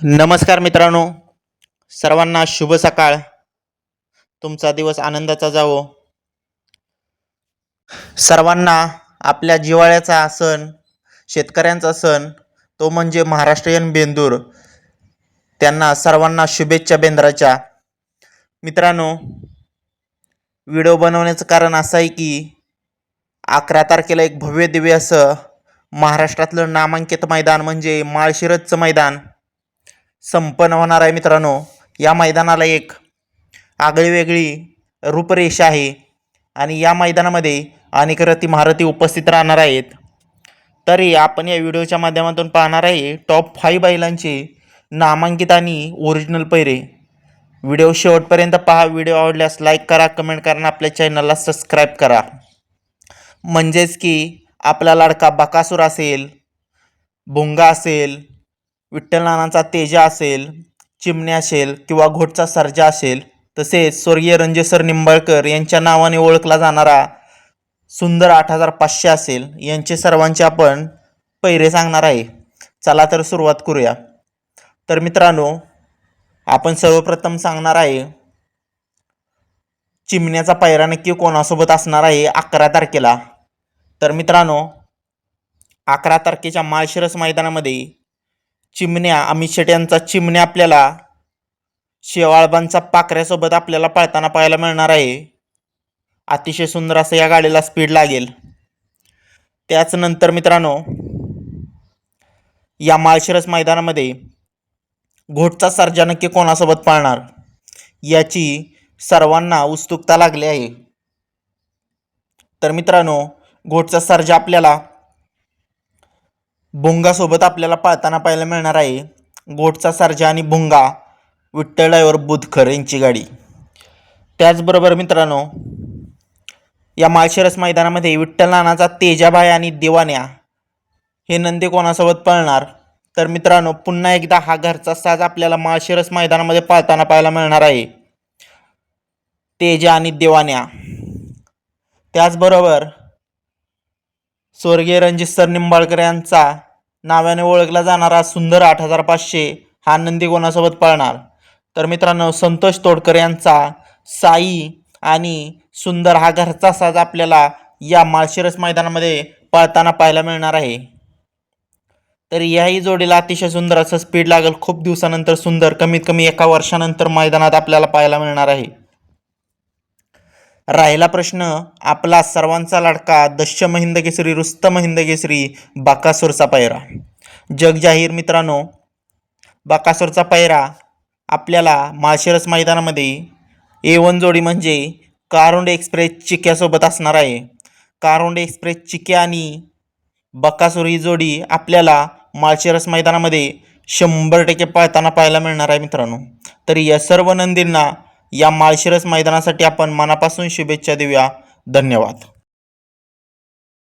नमस्कार मित्रांनो. सर्वांना शुभ सकाळ. तुमचा दिवस आनंदाचा जावो. सर्वांना आपल्या जिवाळ्याचा सण शेतकऱ्यांचा सण तो म्हणजे महाराष्ट्रीयन बेंदूर. त्यांना सर्वांना शुभेच्छा बेंद्राच्या. मित्रांनो व्हिडिओ बनवण्याचं कारण असं आहे की अकरा तारखेला एक भव्य दिव्य असं महाराष्ट्रातलं नामांकित मैदान म्हणजे माळशिरजचं मैदान. संपन्न होणार आहे मित्रांनो. या मैदानाला एक आगळीवेगळी रूपरेषा आहे आणि या मैदानामध्ये अनेक रती महारथी उपस्थित राहणार आहेत. तरी आपण या व्हिडिओच्या माध्यमातून पाहणार आहे टॉप फाईव्ह बैलांचे नामांकित आणि ओरिजिनल पैरे. व्हिडिओ शेवटपर्यंत पहा. व्हिडिओ आवडल्यास लाईक करा कमेंट करा आणि आपल्या चॅनलला सबस्क्राईब करा. म्हणजेच की आपला लाडका बकासूर असेल भुंगा असेल विठ्ठल नानांचा तेजा असेल चिमण्या असेल किंवा घोटचा सर्जा असेल तसेच स्वर्गीय रंजेसर निंबाळकर यांच्या नावाने ओळखला जाणारा सुंदर आठ हजार पाचशे असेल यांचे सर्वांचे आपण पैरे सांगणार आहे. चला तर सुरुवात करूया. तर मित्रांनो आपण सर्वप्रथम सांगणार आहे चिमण्याचा पायरा नक्की कोणासोबत असणार आहे अकरा तारखेला? तर मित्रांनो अकरा तारखेच्या माळशिरस मैदानामध्ये चिमण्या अमित शेट यांचा चिमण्या आपल्याला शेवाळबांचा पाकऱ्यासोबत आपल्याला पळताना पाहायला मिळणार आहे. अतिशय सुंदर असं या गाडीला स्पीड लागेल. त्याचनंतर मित्रांनो या माळशिरस मैदानामध्ये घोटचा सर्जा नक्की कोणासोबत पाळणार? याची सर्वांना उत्सुकता लागली आहे. तर मित्रांनो घोटचा सर्जा आपल्याला भुंगासोबत आपल्याला पाळताना पाहायला मिळणार आहे गोटचा सर्जा आणि भुंगा विठ्ठल ड्रायव्हर बुधकर यांची गाडी. त्याचबरोबर मित्रांनो या माळशिरस मैदानामध्ये विठ्ठल नानाचा तेजाबाई आणि दिवाण्या हे नंदी कोणासोबत पळणार? तर मित्रांनो पुन्हा एकदा हा घरचा साज आपल्याला माळशिरस मैदानामध्ये पाळताना पाहायला मिळणार आहे. तेजा आणि देवान्या. त्याचबरोबर स्वर्गीय रणजित सर निंबाळकर यांचा नावाने ओळखला जाणारा सुंदर आठ हजार पाचशे हा नंदी कोणासोबत पळणार? तर मित्रांनो संतोष तोडकर यांचा साई आणि सुंदर हा घरचा साज आपल्याला या माळशिरस मैदानामध्ये पळताना पाहायला मिळणार आहे. तर याही जोडीला अतिशय सुंदर असं स्पीड लागेल. खूप दिवसानंतर सुंदर कमीत कमी एका वर्षानंतर मैदानात आपल्याला पाहायला मिळणार आहे. राहिला प्रश्न आपला सर्वांचा लाडका दश्य महिंद केसरी रुस्तम हिंद बाकासूरचा पैरा. जग जाहीर मित्रांनो बाकासूरचा पैरा आपल्याला माळशिरस मैदानामध्ये ए वन जोडी म्हणजे कारुंड एक्सप्रेस चिक्यासोबत असणार आहे. कारुंड एक्सप्रेस चिक्या आणि बकासूर ही जोडी आपल्याला माळशिरस मैदानामध्ये शंभर टक्के पळताना पाहायला मिळणार आहे मित्रांनो. तर या सर्व नंदींना या माळशिरस मैदानासाठी आपण मनापासून शुभेच्छा देऊया. धन्यवाद.